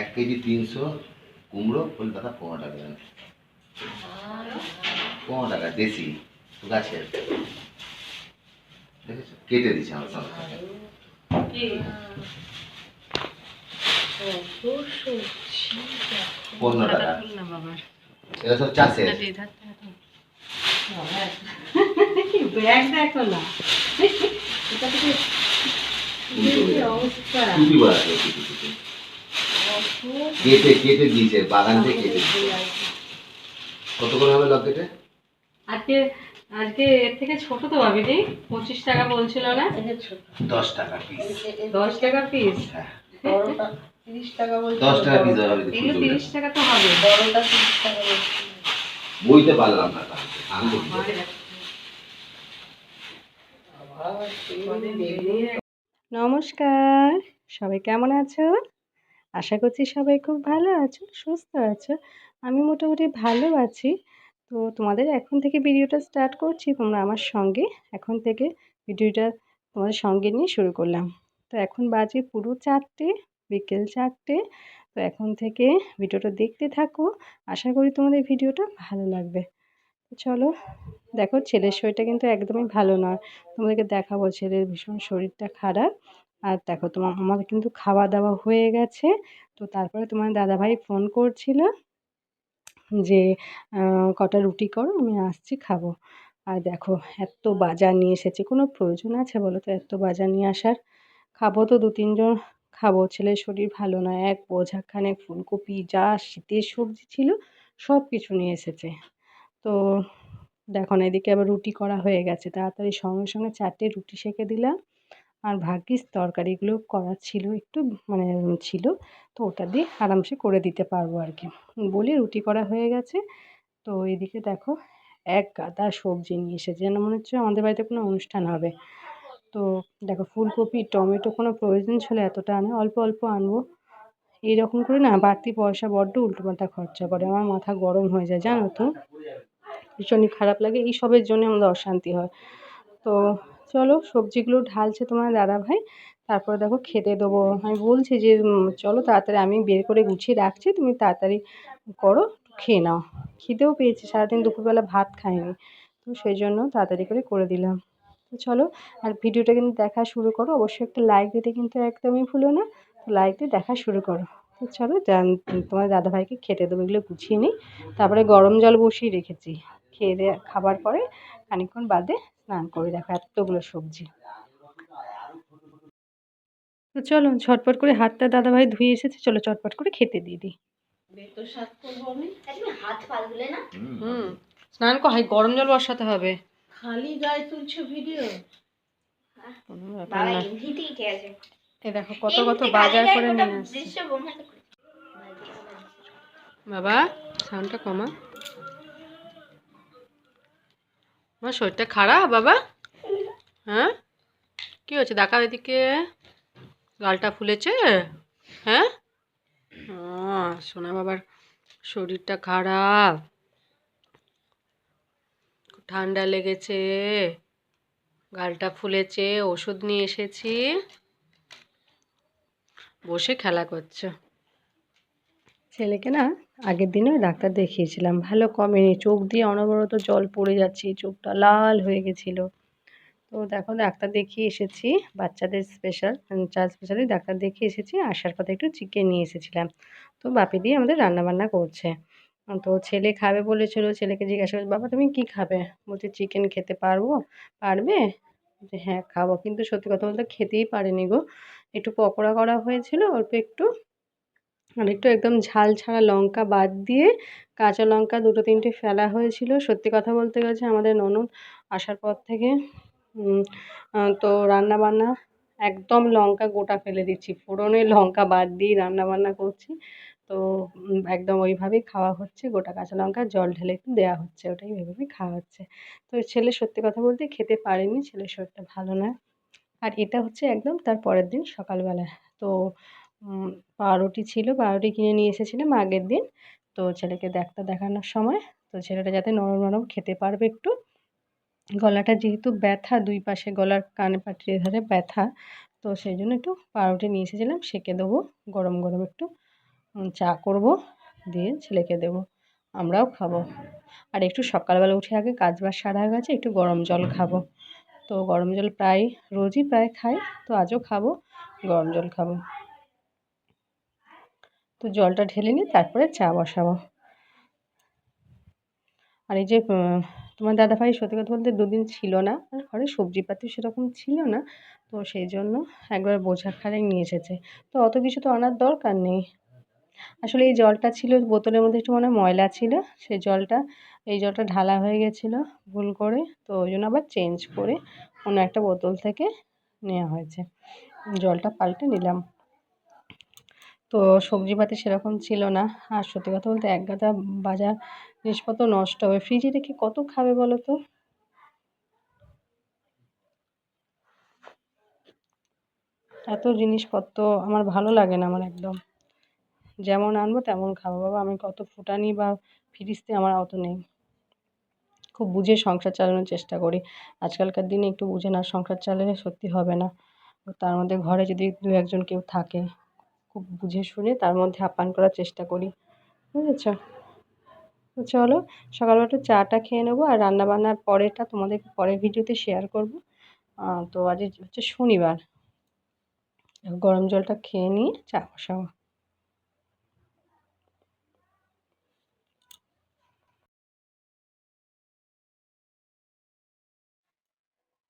এক কেজি তিনশো কুমড়ো কলকাতা পনেরো টাকা দেন পনেরো টাকা দেশি গাছের। দেখেছ? কেটে দিচ্ছে আমার সঙ্গে পনেরো টাকা। এটা সব চাষের। অবস্থা। কেটে কেটে দিয়েছে বাগান থেকে কেটে কত করে হবে লক কেটে আজকে আজকে এর থেকে ছোট তো ভাবি রে পঁচিশ টাকা বলছিল না? দশ টাকা পিস দশ টাকা পিস হ্যাঁ। তিরিশ টাকা বলছে দশ টাকা পিস হবে এগুলো তিরিশ টাকা তো হবে। বড়টা তিরিশ টাকা বইতে পারলাম না কালকে আমি বলতে নমস্কার সবাই কেমন আছো? আশা করছি সবাই খুব ভালো আছো, সুস্থ আছো। আমি মোটামুটি ভালো আছি। তো তোমাদের এখন থেকে ভিডিওটা স্টার্ট করছি তোমরা আমার সঙ্গে। এখন থেকে ভিডিওটা তোমাদের সঙ্গে নিয়ে শুরু করলাম। তো এখন বাজে পুরো চারটে, বিকেল চারটে। তো এখন থেকে ভিডিওটা দেখতে থাকো। আশা করি তোমাদের ভিডিওটা ভালো লাগবে। চলো, দেখো ছেলের শরীরটা কিন্তু একদমই ভালো নয়। তোমাদেরকে দেখাবো ছেলের ভীষণ শরীরটা খারাপ। আর দেখো তোমার আমার কিন্তু খাওয়া দাওয়া হয়ে গেছে। তো তারপরে তোমার দাদাভাই ফোন করছিল যে কটা রুটি করো, আমি আসছি খাব। আর দেখো এত বাজার নিয়ে এসেছে, কোনো প্রয়োজন আছে বলো তো? এত বাজার নিয়ে আসার? খাব তো দু তিনজন, খাব। ছেলের শরীর ভালো নয় এক বোঝাখানে ফুলকপি, যা শীতের সবজি ছিল সব কিছু নিয়ে এসেছে। তো দেখো না, এদিকে আবার রুটি করা হয়ে গেছে। তাড়াতাড়ি সঙ্গে সঙ্গে চারটে রুটি সেঁকে দিলাম। আর ভাগ্যিস তরকারিগুলো করা ছিল একটু মানে ছিল, তো ওটা দিয়ে আরামসে করে দিতে পারব আর কি। বলে রুটি করা হয়ে গেছে, তো এদিকে দেখো এক গাদা সবজি নিয়ে এসেছে। যেন মনে হচ্ছে আমাদের বাড়িতে কোনো অনুষ্ঠান হবে। তো দেখো ফুলকপি, টমেটো কোনো প্রয়োজন ছিল এতটা আনে অল্প অল্প আনব। এইরকম করে না বাড়তি পয়সা, বড্ড উল্টোপাল্টা খরচা করে। আমার মাথা গরম হয়ে যায়, জানো তো। ভীষণই খারাপ লাগে এই সবের জন্য আমাদের অশান্তি হয়। তো চলো সবজিগুলো ঢালছে তোমার দাদাভাই তারপরে দেখো খেতে দেবো। আমি বলছি যে চলো তাড়াতাড়ি আমি বের করে গুছিয়ে রাখছি, তুমি তাড়াতাড়ি করো খেয়ে নাও। খিদেও পেয়েছি, সারাদিন দুপুরবেলা ভাত খাইনি, তো সেই জন্য তাড়াতাড়ি করে করে দিলাম। তো চলো, আর ভিডিওটা কিন্তু দেখা শুরু করো, অবশ্যই একটা লাইক দিতে কিন্তু একদমই ভুলো না, তো লাইক দিয়ে দেখা শুরু করো। তো চলো তোমার দাদাভাইকে খেতে দেবো, এগুলো গুছিয়ে নিই। তারপরে গরম জল বসিয়ে রেখেছি, খেয়ে দিয়ে, খাবার পরে খানিকক্ষণ বাদে স্নান করে দেখো এতগুলো সবজি। তো চলো ঝটপট করে হাতটা দাদাভাই ধুয়ে এসেছে চলো চটপট করে খেতে দিয়ে দিই। হুম স্নান কর গরম জল বসাতে হবে। খালি গায়ে তুলছো ভিডিও। এ দেখো কত কত বাজার করে নিয়ে আসছে। দৃশ্য ব্রহ্মাণ্ড করে বাবা সাউন্ডটা কমা আমার শরীরটা খারাপ, বাবা? হ্যাঁ? কি হচ্ছে দেখাও এদিকে? গালটা ফুলেছে? হ্যাঁ? সোনা বাবার শরীরটা খারাপ। ঠান্ডা লেগেছে। গালটা ফুলেছে, ওষুধ নিয়ে এসেছি। বসে খেলা করছে। ছেলেকে না আগের দিনে ডাক্তার দেখিয়েছিলাম। ভালো কমেনি। চোখ দিয়ে অনবরত জল পড়ে যাচ্ছে। চোখটা লাল হয়ে গেছিল। তো দেখো, ডাক্তার দেখিয়ে এসেছি। বাচ্চাদের স্পেশাল চার স্পেশালি ডাক্তার দেখিয়ে এসেছি। আসার পথে একটু চিকেন নিয়ে এসেছিলাম। তো বাপি দিয়ে আমাদের রান্নাবান্না করছে। তো ছেলে খাবে বলেছিল। ছেলেকে জিজ্ঞাসা করছি, বাবা, তুমি কি খাবে? বলছে, চিকেন খেতে পারব। পারবে? বলছে হ্যাঁ খাব। কিন্তু সত্যি কথা বলতে খেতেই পারেনি গো। একটু পকোড়া করা হয়েছিল, অল্প একটু। আর একটু একদম ঝাল ছাড়া লঙ্কা বাদ দিয়ে কাঁচা লঙ্কা দুটো তিনটে ফেলা হয়েছিল। সত্যি কথা বলতে গেছে আমাদের ননদ আসার পর থেকে তো রান্না বান্না একদম লঙ্কা গোটা ফেলে দিচ্ছি। ফোড়নে লঙ্কা বাদ দিয়ে রান্না বান্না করছি। তো একদম ওইভাবেই খাওয়া হচ্ছে। গোটা কাঁচা লঙ্কা জল ঢেলে একটু দেওয়া হচ্ছে। ওটাই ওইভাবেই খাওয়া হচ্ছে। তো ছেলে সত্যি কথা বলতে খেতে পারেনি। ছেলের শরীরটা ভালো নয় আর এটা হচ্ছে একদম তার পরের দিন সকালবেলা। তো পাউরুটি ছিল, পাউরুটি কিনে নিয়ে এসেছিলাম আগের দিন। তো ছেলেকে ডাক্তার দেখানোর সময়, তো ছেলেটা যাতে নরম নরম খেতে পারবে একটু। গলাটা যেহেতু ব্যথা, দুই পাশে গলার কানে পাটির ধারে ব্যথা, তো সেই জন্য একটু পাউরুটি নিয়ে এসেছিলাম, সেকে দেবো, গরম গরম একটু চা করব, দিয়ে ছেলেকে দেবো, আমরাও খাব। আর একটু সকালবেলা উঠে আগে কাজ বাজ সারা গেছে, একটু গরম জল খাব। তো গরম জল প্রায়, রোজই প্রায় খাই, তো আজও খাব, গরম জল খাব। তো জলটা ঢেলে নিয়ে তারপরে চা বসাবো। আর এই যে তোমার দাদাভাই সত্যি কথা বলতে দুদিন ছিল না, আর ঘরে সবজিপাতি সেরকম ছিল না, তো সেই জন্য একবার বোঝা খানেক নিয়ে এসেছে। তো অত কিছু তো আনার দরকার নেই। আসলে এই জলটা ছিল, বোতলের মধ্যে একটু মনে ময়লা ছিল, সেই জলটা, এই জলটা ঢালা হয়ে গেছিল ভুল করে, তো ওই জন্য আবার চেঞ্জ করে অন্য একটা বোতল থেকে নেওয়া হয়েছে। জলটা পাল্টে নিলাম। তো সবজিপাতি সেরকম ছিল না। আর সত্যি কথা বলতে এক গাদা বাজার জিনিসপত্র নষ্ট হবে ফ্রিজে রেখে কত খাবে বলো তো? এত জিনিসপত্র আমার ভালো লাগে না আমার একদম। যেমন আনব তেমন খাব। বাবা, আমি কত ফুটানি বা ফ্রিজতে আমার অত নেই। খুব বুঝে সংসার চালানোর চেষ্টা করি। আজকালকার দিনে একটু বুঝে না সংসার চালালে সত্যি হবে না। তার মধ্যে ঘরে যদি দু একজন কেউ থাকে খুব বুঝে শুনে তার মধ্যে আপ্যায়ন করার চেষ্টা করি। বুঝেছ? চলো সকালবেলা একটু চাটা খেয়ে নেব আর রান্নাবান্নার পরেরটা তোমাদেরকে পরের ভিডিওতে শেয়ার করব। তো আজ হচ্ছে শনিবার। গরম জলটা খেয়ে নিয়ে চা বসাবো।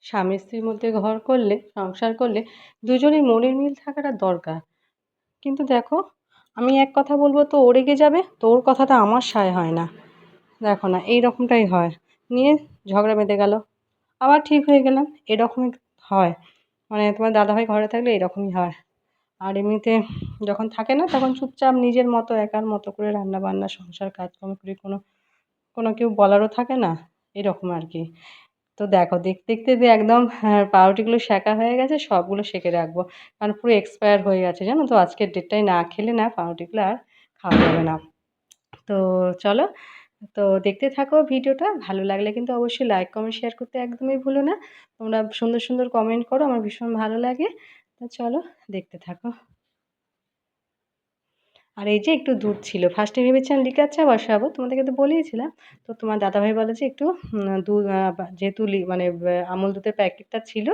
স্বামী স্ত্রীর মধ্যে ঘর করলে, সংসার করলে দুজনের মনের মিল থাকাটা দরকার। কিন্তু দেখো, আমি এক কথা বলব, তো ও রেগে যাবে, তো ওর কথাটা আমার সায় হয় না। দেখো না, এই রকমটাই হয়। নিয়ে ঝগড়া বেঁধে গেল। আবার ঠিক হয়ে গেলাম, এরকমই হয়। মানে তোমার দাদাভাই ঘরে থাকলে এরকমই হয়। আর এমনিতে যখন থাকে না, তখন চুপচাপ নিজের মতো, একার মতো করে রান্না বান্না সংসার, কাজকর্ম করে কোনো কোনো কেউ বলারও থাকে না, এরকম আর কি। তো দেখো দেখতে দেখতে যে একদম হ্যাঁ, পাউরুটিগুলো সেঁকা হয়ে গেছে সবগুলো সেঁকে রাখব। কারণ পুরো এক্সপায়ার হয়ে গেছে জানো তো? আজকের ডেটটায় না খেলে না পাউরুটিগুলো আর খাওয়া যাবে না। তো চলো তো দেখতে থাকো ভিডিওটা। ভালো লাগলে কিন্তু অবশ্যই লাইক কমেন্ট শেয়ার করতে একদমই ভুলো না। তোমরা সুন্দর সুন্দর কমেন্ট করো আমার ভীষণ ভালো লাগে। তো চলো দেখতে থাকো। আর এই যে একটু দুধ ছিল ফার্স্টে ভেবেছিলাম লিকার চা বসাবো, তোমাদেরকে তো বলেইছিলাম। তো তোমার দাদাভাই বলে যে একটু দুধ যেহেতু মানে আমুল দুধের প্যাকেটটা ছিল,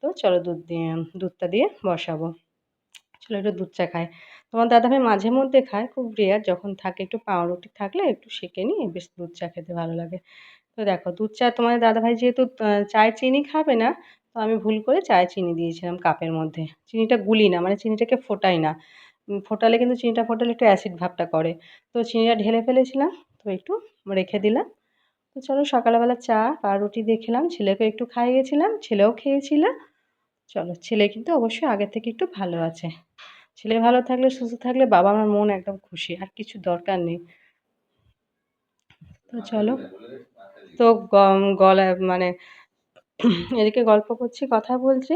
তো চলো দুধ দিয়ে, দুধটা দিয়ে বসাবো। চলো একটু দুধ চা খায় তোমার দাদাভাই মাঝে মধ্যে খায়, খুব রেয়ার যখন থাকে একটু পাউরুটি থাকলে একটু সেঁকে নিয়ে বেশ দুধ চা খেতে ভালো লাগে। তো দেখো, দুধ চা তোমার দাদাভাই যেহেতু চায় চিনি খাবে না, তো আমি ভুল করে চায়ে চিনি দিয়েছিলাম কাপের মধ্যে। চিনিটা গুলি না মানে চিনিটাকে ফোটাই না। ফোটালে কিন্তু চিনিটা ফোটালে একটু অ্যাসিড ভাবটা করে। তো চিনিটা ঢেলে ফেলেছিলাম, তো একটু রেখে দিলাম। তো চলো সকালবেলা চা, পাউরুটি দিয়ে খেলাম। ছেলেকে একটু খাইয়েছিলাম, ছেলেও খেয়েছিল। চলো, ছেলে কিন্তু অবশ্যই আগের থেকে একটু ভালো আছে। ছেলে ভালো থাকলে, সুস্থ থাকলে বাবা আমার মন একদম খুশি, আর কিছু দরকার নেই। তো চলো, তো গলা মানে এদিকে গল্প করছি, কথা বলছি।